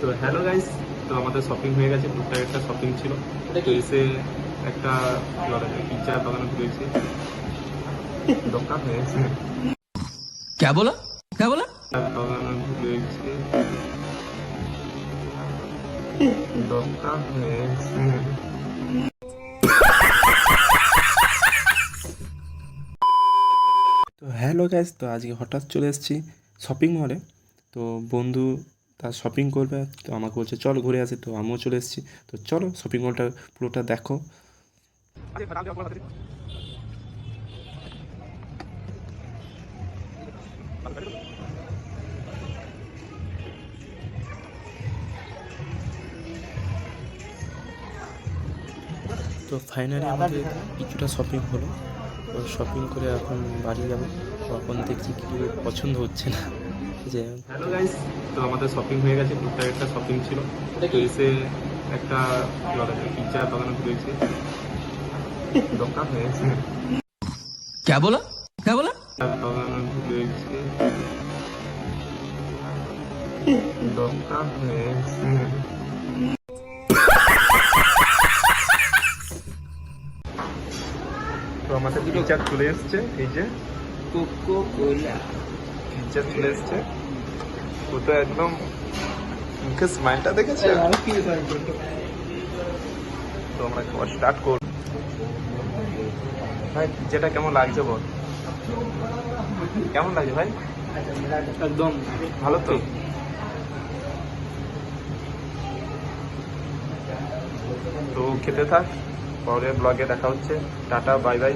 তো hello guys তো আমাদের শপিং হয়ে গেছে টুকটাক একটা শপিং ছিল। তো এসে একটা কি চা দোকানে দোকান হয়েছে কে বলো কে বলো দোকানে দোকান হয়েছে তো হ্যালো গাইস তো আজকে হঠাৎ চলে এসেছি শপিং মলে তো বন্ধু তার শপিং করবে, তো আমাকে বলছে, চল ঘুরে আসি। তো আমিও চলে এসেছি। তো চলো শপিং মলটা পুরোটা দেখো। তো ফাইনালি আমাদের কিছুটা শপিং হলো। তো শপিং করে এখন বাড়ি যাব। তখন দেখছি কি পছন্দ হচ্ছে না। যে হ্যালো গাইস তো আমাদের শপিং হয়ে গেছে টুকটাক একটা শপিং ছিল। তো এসে একটা কি বলে পিজ্জা দোকানে ঘুরেছি। দোকান হয়েছে কে বলো কে বলো দোকানে ঘুরেছি। দোকান হয়েছে তো আমাদের পিকচার চলে এসছে এই যে। কোকো চলে ও তো একদম তো আমরা স্টার্ট ভাই যেটা কেমন লাগছে বল? কেমন লাগছে ভাই? একদম। ভালো তো? তো খেতে থাক। পরে ব্লগে দেখা হচ্ছে। Tata bye bye